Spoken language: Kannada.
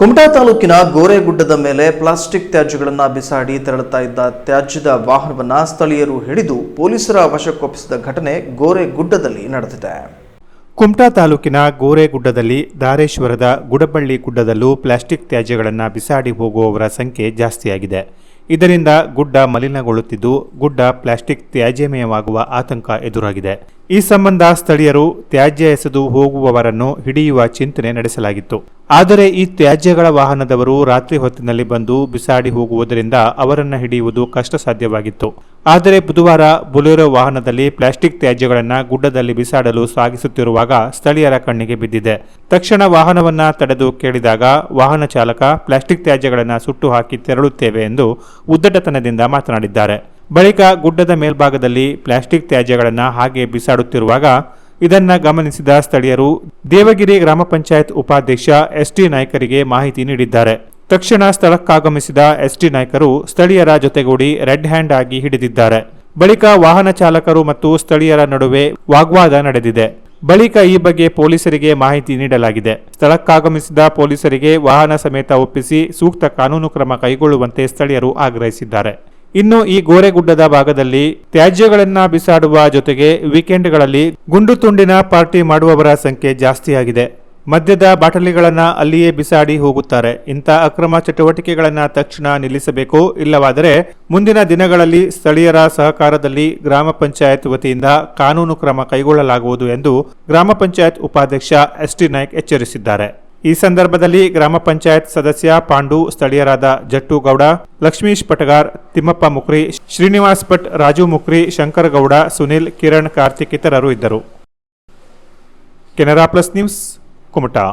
ಕುಮಟಾ ತಾಲೂಕಿನ ಗೋರೆಗುಡ್ಡದ ಮೇಲೆ ಪ್ಲಾಸ್ಟಿಕ್ ತ್ಯಾಜ್ಯಗಳನ್ನು ಬಿಸಾಡಿ ತೆರಳುತ್ತಾ ಇದ್ದ ತ್ಯಾಜ್ಯದ ವಾಹನವನ್ನು ಸ್ಥಳೀಯರು ಹಿಡಿದು ಪೊಲೀಸರ ವಶಕ್ಕೊಪ್ಪಿಸಿದ ಘಟನೆ ಗೋರೆಗುಡ್ಡದಲ್ಲಿ ನಡೆದಿದೆ. ಕುಮಟಾ ತಾಲೂಕಿನ ಗೋರೆಗುಡ್ಡದಲ್ಲಿ ದಾರೇಶ್ವರದ ಗುಡಬಳ್ಳಿ ಗುಡ್ಡದಲ್ಲೂ ಪ್ಲಾಸ್ಟಿಕ್ ತ್ಯಾಜ್ಯಗಳನ್ನು ಬಿಸಾಡಿ ಹೋಗುವವರ ಸಂಖ್ಯೆ ಜಾಸ್ತಿಯಾಗಿದೆ. ಇದರಿಂದ ಗುಡ್ಡ ಮಲಿನಗೊಳ್ಳುತ್ತಿದ್ದು ಗುಡ್ಡ ಪ್ಲಾಸ್ಟಿಕ್ ತ್ಯಾಜ್ಯಮಯವಾಗುವ ಆತಂಕ ಎದುರಾಗಿದೆ. ಈ ಸಂಬಂಧ ಸ್ಥಳೀಯರು ತ್ಯಾಜ್ಯ ಎಸೆದು ಹೋಗುವವರನ್ನು ಹಿಡಿಯುವ ಚಿಂತನೆ ನಡೆಸಲಾಗಿತ್ತು. ಆದರೆ ಈ ತ್ಯಾಜ್ಯಗಳ ವಾಹನದವರು ರಾತ್ರಿ ಹೊತ್ತಿನಲ್ಲಿ ಬಂದು ಬಿಸಾಡಿ ಹೋಗುವುದರಿಂದ ಅವರನ್ನು ಹಿಡಿಯುವುದು ಕಷ್ಟ ಸಾಧ್ಯವಾಗಿತ್ತು ಆದರೆ ಬುಧವಾರ ಬುಲೆರೋ ವಾಹನದಲ್ಲಿ ಪ್ಲಾಸ್ಟಿಕ್ ತ್ಯಾಜ್ಯಗಳನ್ನು ಗುಡ್ಡದಲ್ಲಿ ಬಿಸಾಡಲು ಸಾಗಿಸುತ್ತಿರುವಾಗ ಸ್ಥಳೀಯರ ಕಣ್ಣಿಗೆ ಬಿದ್ದಿದೆ. ತಕ್ಷಣ ವಾಹನವನ್ನ ತಡೆದು ಕೇಳಿದಾಗ ವಾಹನ ಚಾಲಕ ಪ್ಲಾಸ್ಟಿಕ್ ತ್ಯಾಜ್ಯಗಳನ್ನು ಸುಟ್ಟು ಹಾಕಿ ತೆರಳುತ್ತೇವೆ ಎಂದು ಉದ್ದಟತನದಿಂದ ಮಾತನಾಡಿದ್ದಾರೆ. ಬಳಿಕ ಗುಡ್ಡದ ಮೇಲ್ಭಾಗದಲ್ಲಿ ಪ್ಲಾಸ್ಟಿಕ್ ತ್ಯಾಜ್ಯಗಳನ್ನು ಹಾಗೆ ಬಿಸಾಡುತ್ತಿರುವಾಗ ಇದನ್ನು ಗಮನಿಸಿದ ಸ್ಥಳೀಯರು ದೇವಗಿರಿ ಗ್ರಾಮ ಪಂಚಾಯತ್ ಉಪಾಧ್ಯಕ್ಷ ಎಸ್ಟಿ ನಾಯ್ಕರಿಗೆ ಮಾಹಿತಿ ನೀಡಿದ್ದಾರೆ. ತಕ್ಷಣ ಸ್ಥಳಕ್ಕಾಗಮಿಸಿದ ಎಸ್ಟಿ ನಾಯ್ಕರು ಸ್ಥಳೀಯರ ಜೊತೆಗೂಡಿ ರೆಡ್ ಹ್ಯಾಂಡ್ ಆಗಿ ಹಿಡಿದಿದ್ದಾರೆ. ಬಳಿಕ ವಾಹನ ಚಾಲಕರು ಮತ್ತು ಸ್ಥಳೀಯರ ನಡುವೆ ವಾಗ್ವಾದ ನಡೆದಿದೆ. ಬಳಿಕ ಈ ಬಗ್ಗೆ ಪೊಲೀಸರಿಗೆ ಮಾಹಿತಿ ನೀಡಲಾಗಿದೆ. ಸ್ಥಳಕ್ಕಾಗಮಿಸಿದ ಪೊಲೀಸರಿಗೆ ವಾಹನ ಸಮೇತ ಒಪ್ಪಿಸಿ ಸೂಕ್ತ ಕಾನೂನು ಕ್ರಮ ಕೈಗೊಳ್ಳುವಂತೆ ಸ್ಥಳೀಯರು ಆಗ್ರಹಿಸಿದ್ದಾರೆ. ಇನ್ನು ಈ ಗೋರೆಗುಡ್ಡದ ಭಾಗದಲ್ಲಿ ತ್ಯಾಜ್ಯಗಳನ್ನ ಬಿಸಾಡುವ ಜೊತೆಗೆ ವೀಕೆಂಡ್ಗಳಲ್ಲಿ ಗುಂಡು ತುಂಡಿನ ಪಾರ್ಟಿ ಮಾಡುವವರ ಸಂಖ್ಯೆ ಜಾಸ್ತಿಯಾಗಿದೆ. ಮದ್ಯದ ಬಾಟಲಿಗಳನ್ನು ಅಲ್ಲಿಯೇ ಬಿಸಾಡಿ ಹೋಗುತ್ತಾರೆ. ಇಂಥ ಅಕ್ರಮ ಚಟುವಟಿಕೆಗಳನ್ನ ತಕ್ಷಣ ನಿಲ್ಲಿಸಬೇಕು. ಇಲ್ಲವಾದರೆ ಮುಂದಿನ ದಿನಗಳಲ್ಲಿ ಸ್ಥಳೀಯರ ಸಹಕಾರದಲ್ಲಿ ಗ್ರಾಮ ಪಂಚಾಯತ್ ವತಿಯಿಂದ ಕಾನೂನು ಕ್ರಮ ಕೈಗೊಳ್ಳಲಾಗುವುದು ಎಂದು ಗ್ರಾಮ ಪಂಚಾಯತ್ ಉಪಾಧ್ಯಕ್ಷ ಎಸ್ ಟಿ ನಾಯ್ಕ್ ಎಚ್ಚರಿಸಿದ್ದಾರೆ. ಈ ಸಂದರ್ಭದಲ್ಲಿ ಗ್ರಾಮ ಪಂಚಾಯತ್ ಸದಸ್ಯ ಪಾಂಡು, ಸ್ಥಳೀಯರಾದ ಜಟ್ಟು ಗೌಡ ಲಕ್ಷ್ಮೀಶ್ ಪಟಗಾರ್, ತಿಮ್ಮಪ್ಪ ಮುಕ್ರಿ, ಶ್ರೀನಿವಾಸ್ ಭಟ್, ರಾಜು ಮುಕ್ರಿ ಶಂಕರ್ ಗೌಡ ಸುನಿಲ್, ಕಿರಣ್ ಕಾರ್ತಿಕ್ ಇತರರು ಇದ್ದರು. Canara plus news Kumta.